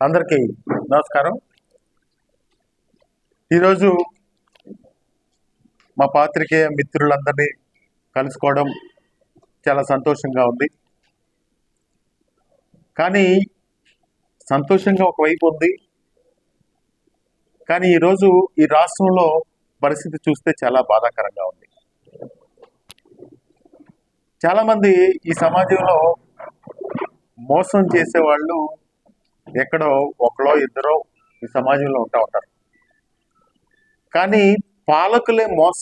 అందరికీ నమస్కారం. ఈరోజు మా పాత్రికేయ మిత్రులందరినీ కలుసుకోవడం చాలా సంతోషంగా ఉంది. కానీ సంతోషంగా ఒకవైపు ఉంది. కానీ ఈరోజు ఈ రాష్ట్రంలో పరిస్థితి చూస్తే చాలా బాధాకరంగా ఉంది. చాలామంది ఈ సమాజంలో మోసం చేసేవాళ్ళు ఎక్కడో ఒకలో ఇద్దరో ఈ సమాజంలో ఉంటా ఉంటారు. కానీ పాలకులే మోస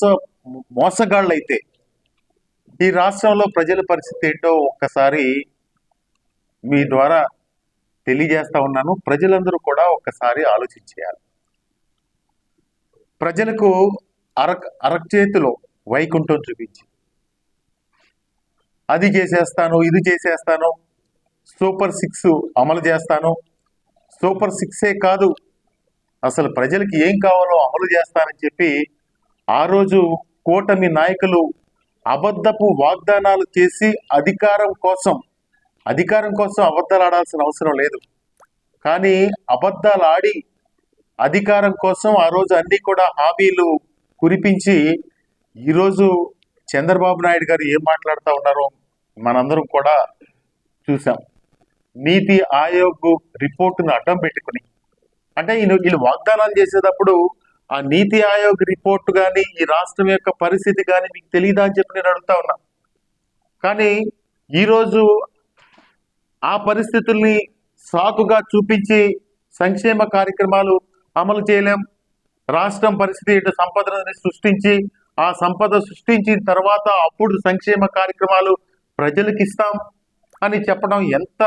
మోసగాళ్ళు అయితే ఈ రాష్ట్రంలో ప్రజల పరిస్థితి ఏంటో ఒక్కసారి మీ ద్వారా తెలియజేస్తా ఉన్నాను. ప్రజలందరూ కూడా ఒక్కసారి ఆలోచించేయాలి. ప్రజలకు అరక్ అరచేతిలో వైకుంఠం చూపించి అది చేసేస్తాను ఇది చేసేస్తాను సూపర్ సిక్స్ అమలు చేస్తాను. సూపర్ సిక్సే కాదు అసలు ప్రజలకి ఏం కావాలో అమలు చేస్తానని చెప్పి ఆ రోజు కూటమి నాయకులు అబద్ధపు వాగ్దానాలు చేసి అధికారం కోసం అధికారం కోసం అబద్ధాలు ఆడాల్సిన అవసరం లేదు. కానీ అబద్ధాలు ఆడి అధికారం కోసం ఆ రోజు అన్ని కూడా హామీలు కురిపించి ఈరోజు చంద్రబాబు నాయుడు గారు ఏం మాట్లాడుతూ ఉన్నారో మనందరం కూడా చూసాం. నీతి ఆయోగ్ రిపోర్టును అడ్డం పెట్టుకుని అంటే ఈయన వీళ్ళు వాగ్దానాలు చేసేటప్పుడు ఆ నీతి ఆయోగ్ రిపోర్ట్ కానీ ఈ రాష్ట్రం యొక్క పరిస్థితి కానీ మీకు తెలియదా అని చెప్పి నేను అడుగుతా ఉన్నా. కానీ ఈరోజు ఆ పరిస్థితుల్ని సాకుగా చూపించి సంక్షేమ కార్యక్రమాలు అమలు చేయలేం. రాష్ట్రం పరిస్థితి ఇటు సంపదను సృష్టించి ఆ సంపద సృష్టించిన తర్వాత అప్పుడు సంక్షేమ కార్యక్రమాలు ప్రజలకు ఇస్తాం అని చెప్పడం ఎంత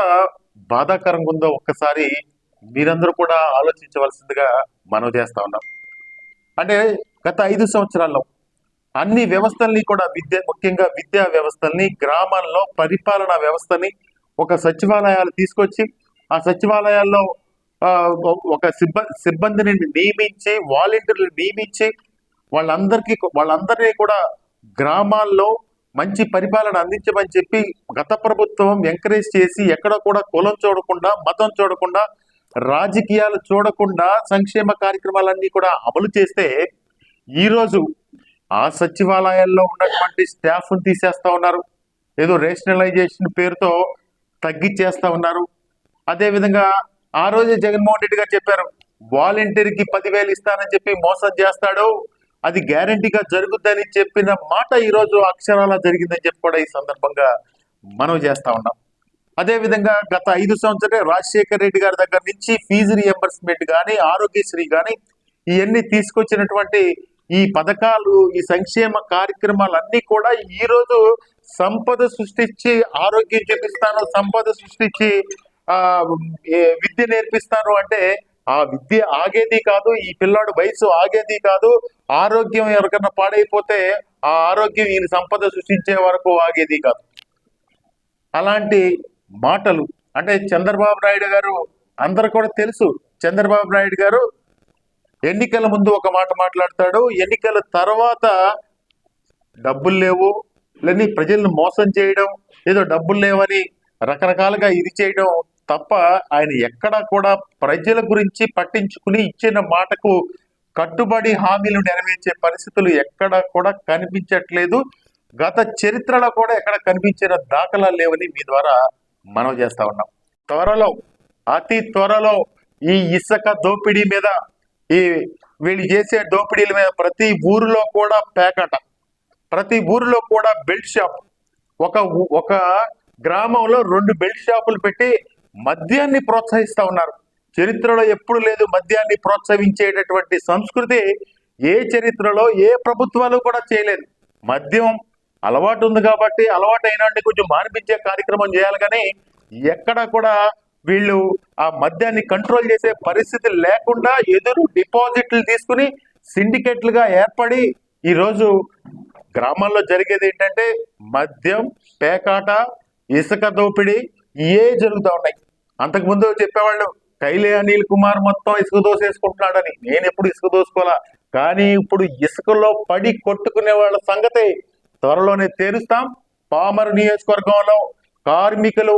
బాధాకరంగా ఉందో ఒక్కసారి మీరందరూ కూడా ఆలోచించవలసిందిగా మనం చేస్తా ఉన్నాం. అంటే గత ఐదు సంవత్సరాల్లో అన్ని వ్యవస్థల్ని కూడా విద్య ముఖ్యంగా విద్యా వ్యవస్థల్ని గ్రామాల్లో పరిపాలనా వ్యవస్థని ఒక సచివాలయాలు తీసుకొచ్చి ఆ సచివాలయాల్లో ఒక సిబ్బ సిబ్బందిని నియమించి వాలంటీర్లు నియమించి వాళ్ళందరికీ వాళ్ళందరినీ కూడా గ్రామాల్లో మంచి పరిపాలన అందించమని చెప్పి గత ప్రభుత్వం ఎంకరేజ్ చేసి ఎక్కడ కూడా కులం చూడకుండా మతం చూడకుండా రాజకీయాలు చూడకుండా సంక్షేమ కార్యక్రమాలన్నీ కూడా అమలు చేస్తే ఈరోజు ఆ సచివాలయాల్లో ఉన్నటువంటి స్టాఫ్ను తీసేస్తా ఉన్నారు. ఏదో రేషనలైజేషన్ పేరుతో తగ్గించేస్తా ఉన్నారు. అదేవిధంగా ఆ రోజు జగన్మోహన్ రెడ్డి గారు చెప్పారు వాలంటీర్కి పదివేలు ఇస్తానని చెప్పి మోసం చేస్తాడు. అది గ్యారంటీగా జరుగుద్దని చెప్పిన మాట ఈరోజు అక్షరాల జరిగిందని చెప్పి కూడా ఈ సందర్భంగా మనం చేస్తా ఉన్నాం. అదేవిధంగా గత ఐదు సంవత్సరాలు రాజశేఖర్ రెడ్డి గారి దగ్గర నుంచి ఫీజు రియంబర్స్మెంట్ కానీ ఆరోగ్యశ్రీ కానీ ఇవన్నీ తీసుకొచ్చినటువంటి ఈ పథకాలు ఈ సంక్షేమ కార్యక్రమాలన్నీ కూడా ఈరోజు సంపద సృష్టించి ఆరోగ్యం చూపిస్తాను సంపద సృష్టించి ఆ విద్య నేర్పిస్తాను అంటే ఆ విద్య ఆగేది కాదు ఈ పిల్లాడు వయసు ఆగేది కాదు ఆరోగ్యం ఎవరికన్నా పాడైపోతే ఆ ఆరోగ్యం ఈయన సంపద సృష్టించే వరకు ఆగేది కాదు. అలాంటి మాటలు అంటే చంద్రబాబు నాయుడు గారు అందరు కూడా తెలుసు చంద్రబాబు నాయుడు గారు ఎన్నికల ముందు ఒక మాట మాట్లాడతాడు ఎన్నికల తర్వాత డబ్బులు లేవు లేని ప్రజలను మోసం చేయడం ఏదో డబ్బులు లేవని రకరకాలుగా ఇది చేయడం తప్ప ఆయన ఎక్కడా కూడా ప్రజల గురించి పట్టించుకుని ఇచ్చిన మాటకు కట్టుబడి హామీలు నెరవేర్చే పరిస్థితులు ఎక్కడ కూడా కనిపించట్లేదు. గత చరిత్రలో కూడా ఎక్కడ కనిపించిన దాఖలా లేవని మీ ద్వారా మనం చేస్తా ఉన్నాం. త్వరలో అతి త్వరలో ఈ ఇసుక దోపిడీ మీద ఈ వీళ్ళు చేసే దోపిడీల మీద ప్రతి ఊరిలో కూడా పేకట. ప్రతి ఊరిలో కూడా బెల్ట్ షాప్. ఒక ఒక గ్రామంలో రెండు బెల్ట్ షాపులు పెట్టి మద్యాన్ని ప్రోత్సహిస్తూ ఉన్నారు. చరిత్రలో ఎప్పుడు లేదు మద్యాన్ని ప్రోత్సహించేటటువంటి సంస్కృతి ఏ చరిత్రలో ఏ ప్రభుత్వాలు కూడా చేయలేదు. మద్యం అలవాటు ఉంది కాబట్టి అలవాటు అయినాన్ని కొంచెం మానిపించే కార్యక్రమం చేయాలి కానీ ఎక్కడ కూడా వీళ్ళు ఆ మద్యాన్ని కంట్రోల్ చేసే పరిస్థితి లేకుండా ఎదురు డిపాజిట్లు తీసుకుని సిండికేట్లుగా ఏర్పడి ఈరోజు గ్రామాల్లో జరిగేది ఏంటంటే మద్యం పేకాట ఇసుక దోపిడీ ఏ జరుగుతూ ఉన్నాయి. అంతకుముందు చెప్పేవాళ్ళు కైలే అనిల్ కుమార్ మొత్తం ఇసుక దోసేసుకుంటున్నాడని. నేను ఎప్పుడు ఇసుక దోసుకోవాలా కానీ ఇప్పుడు ఇసుకలో పడి కొట్టుకునే వాళ్ళ సంగతి త్వరలోనే తేరుస్తాం. పామరు నియోజకవర్గంలో కార్మికులు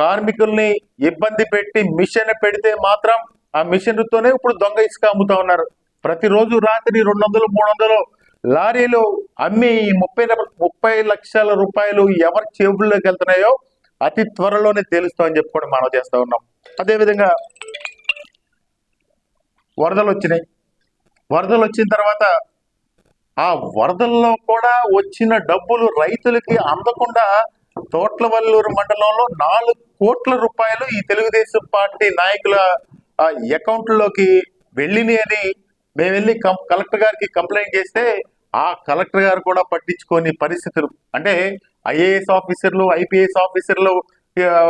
కార్మికుల్ని ఇబ్బంది పెట్టి మిషన్ పెడితే మాత్రం ఆ మిషన్తోనే ఇప్పుడు దొంగ ఇసుక అమ్ముతా ఉన్నారు. ప్రతిరోజు రాత్రి రెండు వందలు మూడు వందలు లారీలు అమ్మి ఈ ముప్పై ముప్పై లక్షల రూపాయలు ఎవరి చేబుల్లోకి వెళ్తున్నాయో అతి త్వరలోనే తేలుస్తామని చెప్పి కూడా మనం చేస్తూ ఉన్నాం. అదేవిధంగా వరదలు వచ్చినాయి. వరదలు వచ్చిన తర్వాత ఆ వరదల్లో కూడా వచ్చిన డబ్బులు రైతులకి అందకుండా తోట్లవల్లూరు మండలంలో నాలుగు కోట్ల రూపాయలు ఈ తెలుగుదేశం పార్టీ నాయకుల ఆ, అకౌంట్లోకి వెళ్ళినాయి అని మేము వెళ్ళి కం- కలెక్టర్ గారికి కంప్లైంట్ చేస్తే ఆ కలెక్టర్ గారు కూడా పట్టించుకొని పరిస్థితులు. అంటే ఐఏఎస్ ఆఫీసర్లు ఐపీఎస్ ఆఫీసర్లు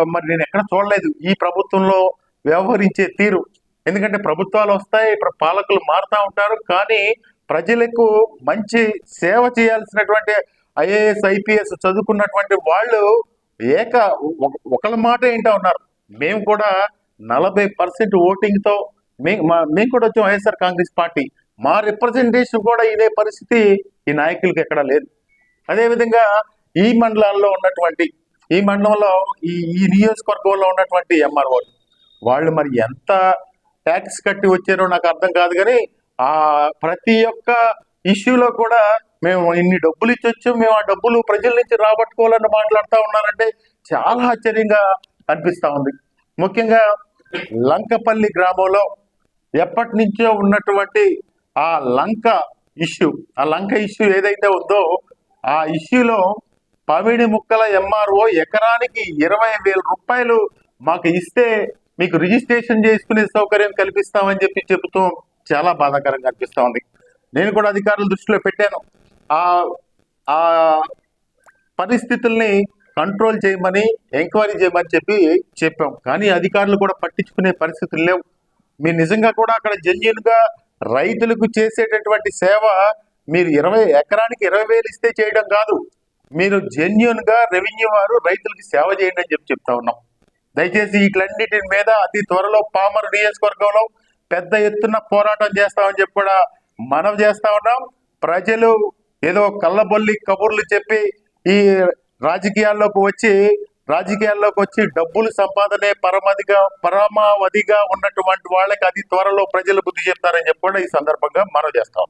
మరి నేను ఎక్కడ చూడలేదు. ఈ ప్రభుత్వంలో వ్యవహరించే తీరు. ఎందుకంటే ప్రభుత్వాలు వస్తాయి పాలకులు మారుతా ఉంటారు. కానీ ప్రజలకు మంచి సేవ చేయాల్సినటువంటి ఐఏఎస్ ఐపీఎస్ చదువుకున్నటువంటి వాళ్ళు ఏక ఒక- ఒకళ్ళ మాట ఏంటో ఉన్నారు. మేము కూడా నలభై పర్సెంట్ ఓటింగ్తో మేము కూడా వచ్చాం వైఎస్ఆర్ కాంగ్రెస్ పార్టీ. మా రిప్రజెంటేషన్ కూడా ఇదే పరిస్థితి ఈ నాయకులకి ఎక్కడా లేదు. అదేవిధంగా ఈ మండలాల్లో ఉన్నటువంటి ఈ మండలంలో ఈ ఈ నియోజకవర్గంలో ఉన్నటువంటి ఎంఆర్ఓ వాళ్ళు మరి ఎంత ట్యాక్స్ కట్టి వచ్చారో నాకు అర్థం కాదు కానీ ఆ ప్రతి ఒక్క ఇష్యూలో కూడా మేము ఇన్ని డబ్బులు ఇచ్చొచ్చు మేము ఆ డబ్బులు ప్రజల నుంచి రాబట్టుకోవాలని మాట్లాడుతూ ఉన్నారంటే చాలా ఆశ్చర్యంగా అనిపిస్తూ ఉంది. ముఖ్యంగా లంకపల్లి గ్రామంలో ఎప్పటి నుంచో ఉన్నటువంటి ఆ లంక ఇష్యూ ఆ లంక ఇష్యూ ఏదైతే ఉందో ఆ ఇష్యూలో పమిడి ముక్కల ఎంఆర్ఓ ఎకరానికి ఇరవై వేల రూపాయలు మాకు ఇస్తే మీకు రిజిస్ట్రేషన్ చేసుకునే సౌకర్యం కల్పిస్తామని చెప్పి చెబుతూ చాలా బాధాకరంగా అనిపిస్తూ ఉంది. నేను కూడా అధికారుల దృష్టిలో పెట్టాను. ఆ ఆ పరిస్థితుల్ని కంట్రోల్ చేయమని ఎంక్వైరీ చేయమని చెప్పి చెప్పాం. కానీ అధికారులు కూడా పట్టించుకునే పరిస్థితులు లేవు. మీరు నిజంగా కూడా అక్కడ జెన్యున్గా రైతులకు చేసేటటువంటి సేవ మీరు ఇరవై ఎకరానికి ఇరవై వేలు ఇస్తే చేయడం కాదు. మీరు జెన్యున్గా రెవెన్యూ వారు రైతులకు సేవ చేయండి అని చెప్పి చెప్తా ఉన్నాం. దయచేసి వీటిలన్నిటి మీద అతి త్వరలో పామర్ నియోజకవర్గంలో పెద్ద ఎత్తున పోరాటం చేస్తామని చెప్పి కూడా మనవి చేస్తా ఉన్నాం. ప్రజలు ఏదో కళ్ళబొల్లి కబుర్లు చెప్పి ఈ రాజకీయాల్లోకి వచ్చి రాజకీయాల్లోకి వచ్చి డబ్బులు సంపాదనే పరమదిగా పరమావధిగా ఉన్నటువంటి వాళ్ళకి అది త్వరలో ప్రజలు బుద్ధి చెప్తారని చెప్పి కూడా ఈ సందర్భంగా మనవి చేస్తాం.